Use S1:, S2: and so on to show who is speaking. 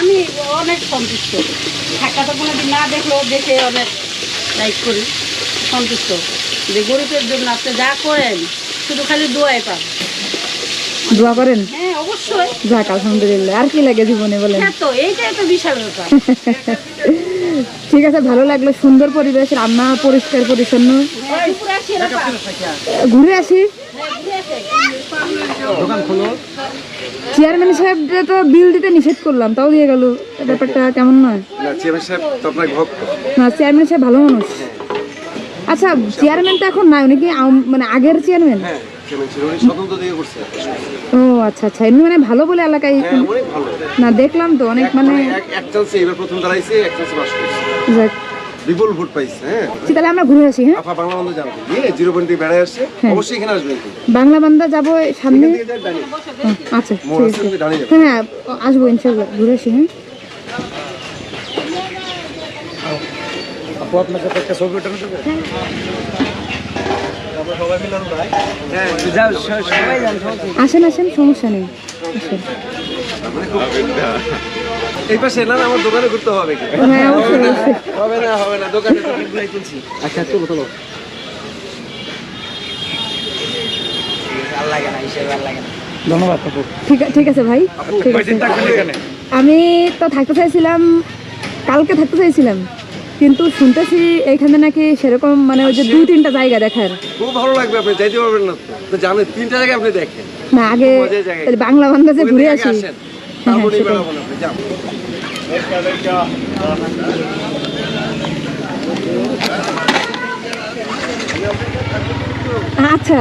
S1: আমি অনেক সন্তুষ্ট। ঢাকাটা কোনোদিন না দেখলেও দেখে অনেক লাইক করি। সন্তুষ্ট। যে গরিবের জন্য আপনি যা করেন শুধু খালি দোয়াই পান
S2: দোয়া করেন?
S1: হ্যাঁ অবশ্যই।
S2: যাক আলহামদুলিল্লাহ। আর কি লাগে জীবনে বলেন?
S1: হ্যাঁ তো এইটাই তো বিশাল ব্যাপার।
S2: ঠিক আছে ভালো লাগল। সুন্দর পরিবেশ রান্না পরিষ্কার পরিচ্ছন্ন।
S1: হ্যাঁ, পা-
S2: ঘুরে আসি।
S1: হ্যাঁ, ঘুরে আসে।
S2: চেয়ারম্যান সাহেব তো বিল দিতে নিষেধ করলাম তাও দিয়ে গেল। ব্যাপারটা কেমন নয়?
S3: না চেয়ারম্যান সাহেব তো ভক্ত।
S2: না চেয়ারম্যান সাহেব ভালো মানুষ। আচ্ছা চেয়ারম্যান তো এখন নাই উনি কি মানে আগের চেয়ারম্যান
S3: হ্যাঁ
S2: ও আচ্ছা আচ্ছা এমনি মানে ভালো বলে এলাকায়
S3: হ্যাঁ
S2: না দেখলাম তো অনেক মানে
S3: এক- চান্সে এবার প্রথম দাঁড়াইছে এক চান্সে পাস করছে। বিপুল ভোট পাইছে হ্যাঁ?
S2: ঠিক, তাহলে আমরা ঘুরে আসি হ্যাঁ?
S3: আপা বাংলা বন্ধু জানতো গিয়ে জিরো পয়েন্ট বেড়ায় আসছে অবশ্যই এখানে আসবেন
S2: বাংলা বান্দা যাব সামনে? আচ্ছা
S3: যাবে।
S2: হ্যাঁ হ্যাঁ আসব ইনশাল্লাহ ঘুরে আসি হ্যাঁ?
S3: আপু আপনার সাথে একটা ছবি ওঠানো যাবে? হ্যাঁ।
S2: আসেন আসেন সমস্যা নেই।
S3: এই পাশে না আমার দোকানে ঘুরতে হবে কি?
S2: হ্যাঁ
S3: হবে না হবে না দোকানে তুলছি আচ্ছা চলো চলো। ধন্যবাদ
S2: ঠিক ঠিক আছে ভাই। ঠিক আছে। আমি তো থাকতে চাইছিলাম কালকে থাকতে চাইছিলাম। কিন্তু শুনতেছি এইখানে নাকি সেরকম মানে ওই যে দুই তিনটা জায়গা দেখার।
S3: খুব ভালো লাগবে আপনি যাইতে পারবেন না তো। জানেন তিনটা জায়গা আপনি দেখেন।
S2: না আগে তাহলে বাংলা বান্ধা যে ঘুরে আসি। হ্যাঁ।
S3: বেড়াবো আপনি, যান।
S2: আচ্ছা।